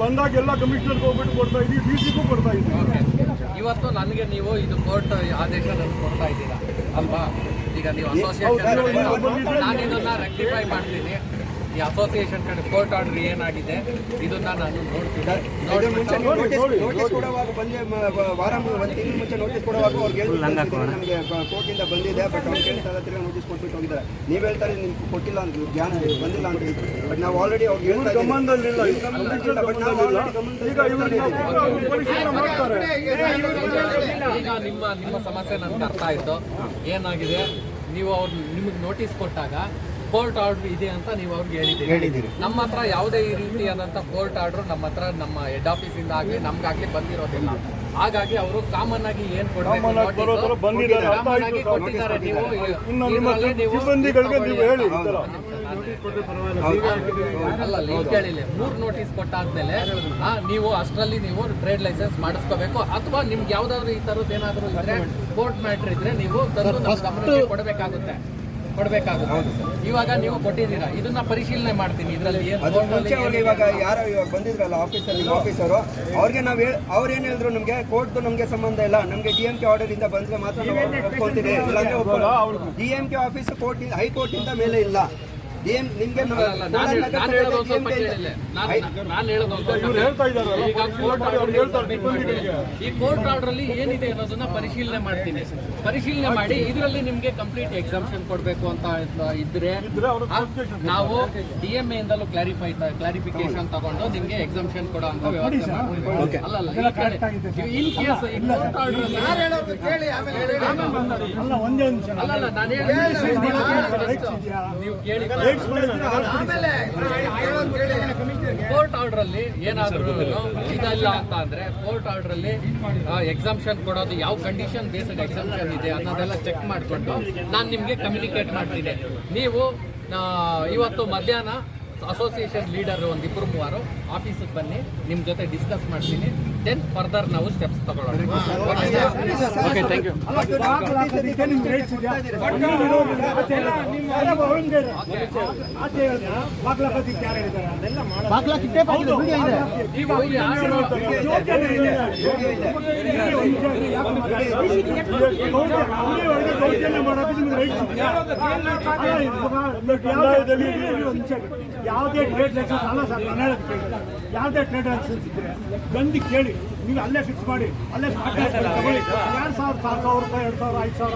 ಬಂದಾಗ ಎಲ್ಲ ಕಮಿಷನರ್ಗೆ ಹೋಗ್ಬಿಟ್ಟು ಕೊಡ್ತಾ ಇದ್ದೀವಿ ಡಿ ಸಿಗೂ ಕೊಡ್ತಾ ಇದ್ದೀವಿ. ಇವತ್ತು ನನಗೆ ನೀವು ಇದು ಕೋರ್ಟ್ ಆದೇಶ ನನಗೆ ಕೊಡ್ತಾ ಇದ್ದೀರಾ? ಅಲ್ವಾ? ಈಗ ನೀವು ಅಸೋಸಿಯೇಷನ್ ನಾನು ಇದನ್ನ ರೆಕ್ಟಿಫೈ ಮಾಡ್ತೀನಿ. ಈ ಅಸೋಸಿಯೇಷನ್ ಕಡೆ ಕೋರ್ಟ್ ಆರ್ಡರ್ ಏನಾಗಿದೆ ಇದನ್ನ ನಾನು ಕೋರ್ಟಿಂದ ಬಂದಿದೆ ಬಟ್ ಅವ್ರು ಕೇಳ್ತಾ ತಿರ್ಗಾ ನೋಟಿಸ್ ಕೊಟ್ಬಿಟ್ಟು ಹೋಗಿದ್ದಾರೆ. ನೀವು ಹೇಳ್ತಾರೆ ನಿಮ್ಗೆ ಕೊಟ್ಟಿಲ್ಲ ಅಂತ ಜ್ಞಾನ ಬಂದಿಲ್ಲ ಅಂತ ಹೇಳಿ. ಬಟ್ ನಾವು ಆಲ್ರೆಡಿ ಅವ್ರಿಗೆ ಹೇಳ್ತಾ. ಗಮನದಲ್ಲಿಲ್ಲ ಈಗ ನಿಮ್ಮ ನಿಮ್ಮ ಸಮಸ್ಯೆ ನನ್ಗೆ ಅರ್ಥ ಆಯ್ತು. ಏನಾಗಿದೆ? ನೀವು ಅವ್ರು ನಿಮಗೆ ನೋಟಿಸ್ ಕೊಟ್ಟಾಗ ಕೋರ್ಟ್ ಆರ್ಡರ್ ಇದೆ ಅಂತ ನೀವು ಅವ್ರಿಗೆ ಹೇಳಿದ್ದೀರಿ. ನಮ್ಮ ಹತ್ರ ಯಾವುದೇ ಈ ರೀತಿಯಾದಂಥ ಕೋರ್ಟ್ ಆರ್ಡರ್ ನಮ್ಮ ಹತ್ರ ನಮ್ಮ ಹೆಡ್ ಆಫೀಸಿಂದ ಆಗಲಿ ನಮ್ಗಾಗ್ಲಿ ಬಂದಿರೋದಿಲ್ಲ. ಹಾಗಾಗಿ ಅವರು ಕಾಮನ್ ಆಗಿ ಏನ್ ಕೊಡ್ತಾರೆ ಆಗಿ ಬರೋ ಥರ ಬಂದಿದ್ದಾರೆ, ಕಾಮನ್ ಆಯ್ತು ಆಗಿ ಕೊಟ್ಟಿದ್ದಾರೆ. ನೀವು ಇನ್ನು ನಿಮ್ಮ ಇದ್ರಲ್ಲಿ ನೀವು ಸಿಬ್ಬಂದಿಗಳಿಗೆ ನೀವು ಹೇಳಿ ಈ ಥರ. ಅಲ್ಲ ನೀವು ಕೇಳಿಲ್ಲ. ಮೂರು ನೋಟಿಸ್ ಕೊಟ್ಟಾದ್ಮೇಲೆ ಆ, ನೀವು ಅಷ್ಟರಲ್ಲಿ ನೀವು ಟ್ರೇಡ್ ಲೈಸೆನ್ಸ್ ಮಾಡಿಸ್ಕೋಬೇಕು. ಅಥವಾ ನಿಮ್ಗೆ ಯಾವ್ದಾದ್ರು ಈ ತರದ್ದು ಏನಾದ್ರು ಇದ್ರೆ ಕೋರ್ಟ್ ಮ್ಯಾಟ್ರ್ ಇದ್ರೆ ನೀವು ತಂದು ಕೊಡಬೇಕಾಗುತ್ತೆ. ಕೊಡಬೇಕಾಗುತ್ತೆ. ಇವಾಗ ನೀವು ಕೊಟ್ಟಿದ್ದೀರಾ. ಇದನ್ನ ಪರಿಶೀಲನೆ ಮಾಡ್ತೀನಿ. ಇದರಲ್ಲಿ ಏನು ಮುಂಚೆ ಅವ್ರಿಗೆ ಇವಾಗ ಯಾರು ಇವಾಗ ಬಂದಿದ್ರಲ್ಲ ಆಫೀಸಲ್ಲಿ ಆಫೀಸರು ಅವ್ರಿಗೆ ನಾವು ಹೇಳಿ ಅವ್ರು ಏನು ಹೇಳಿದ್ರು ನಮಗೆ? ಕೋರ್ಟ್ದು ನಮಗೆ ಸಂಬಂಧ ಇಲ್ಲ. ನಮಗೆ ಡಿ ಎಂ ಕೆ ಆರ್ಡರ್ ಇಂದ ಬಂದ್ರೆ ಮಾತ್ರ ನಾವು D M K office court high court ಇಂದ ಮೇಲೆ ಇಲ್ಲ. ಎಂ ನಿಮ್ಗೆ ನಾನು ನಾನು ಹೇಳೋದು ಒಂದು ಸ್ವಲ್ಪ DMK ನಾನು ನಾನು ಹೇಳೋದು ಒಂದು ಹೇಳ್ತಾ ಇದ್ದಾರಲ್ಲ ಈಗ ಕೋರ್ಟ್ ಹೇಳ್ತಾರೆ ಸಿಬ್ಬಂದಿಗಳಿಗೆ ಈ ಕೋರ್ಟ್ ಆರ್ಡರ್ ಅಲ್ಲಿ ಏನಿದೆ ಅನ್ನೋದನ್ನ ಪರಿಶೀಲನೆ ಮಾಡ್ತೀನಿ. ಪರಿಶೀಲನೆ ಮಾಡಿ ಇದರಲ್ಲಿ ನಿಮ್ಗೆ ಕಂಪ್ಲೀಟ್ ಎಕ್ಸಾಮ್ಷನ್ ಕೊಡಬೇಕು ಅಂತ ಇದ್ರೆ ನಾವು ಡಿ ಎಂ ಇಂದಲೂ ಕ್ಲಾರಿಫೈ ಕ್ಲಾರಿಫಿಕೇಶನ್ ತಗೊಂಡು ನಿಮ್ಗೆ ಎಕ್ಸಾಮ್ಷನ್ ಕೊಡೋ ಅಂತ ವ್ಯವಸ್ಥೆ. ಅಲ್ಲ ಅಲ್ಲ ಇನ್ ಕೇಸ್ ಈ ಕೋರ್ಟ್ ಆರ್ಡರ್ ಅಲ್ಲ ನಾನು ನೀವು ಕೇಳಿ. ಕೋರ್ಟ್ ಆರ್ಡರ್ ಅಲ್ಲಿ ಏನಾದರೂ ಇದಲ್ಲ ಅಂತ ಅಂದ್ರೆ ಕೋರ್ಟ್ ಆರ್ಡರ್ ಅಲ್ಲಿ ಎಕ್ಸಾಮ್ಷನ್ ಕೊಡೋದು ಯಾವ ಕಂಡೀಷನ್ ಬೇಸ್ಡ್ ಎಕ್ಸಾಮ್ಷನ್ ಇದೆ ಅನ್ನೋದೆಲ್ಲ ಚೆಕ್ ಮಾಡಿಕೊಂಡು ನಾನು ನಿಮಗೆ ಕಮ್ಯುನಿಕೇಟ್ ಮಾಡ್ತೀನಿ. ನೀವು ಇವತ್ತು ಮಧ್ಯಾಹ್ನ ಅಸೋಸಿಯೇಷನ್ ಲೀಡರ್ ಒಂದು ಇಬ್ಬರು ಮೂವರು ಆಫೀಸಿಗೆ ಬನ್ನಿ ನಿಮ್ಮ ಜೊತೆ ಡಿಸ್ಕಸ್ ಮಾಡ್ತೀನಿ. ದೆನ್ ಫರ್ದರ್ ನಾವು ಸ್ಟೆಪ್ಸ್ ತಗೊಳ್ಳೋಣ. ಓಕೆ ಥ್ಯಾಂಕ್ ಯು ಯಾವುದೇ ಟ್ರೇಡ್ ಲೈಸೆನ್ಸ್ ಅಲ್ಲ ಸರ್ ನಾನು ಯಾವುದೇ ಟ್ರೇಡ್ ಲೈಸೆನ್ಸ್ ಇದ್ರೆ ಬಂದು ಕೇಳಿ. ನೀವು ಅಲ್ಲೇ ಫಿಕ್ಸ್ ಮಾಡಿ. ಅಲ್ಲೇ ಸ್ಟಾರ್ಟ್ ಸಾವಿರ ಸಾವಿರ ಸಾವಿರ ರೂಪಾಯಿ ಎರಡು ಸಾವಿರ ಐದು ಸಾವಿರ.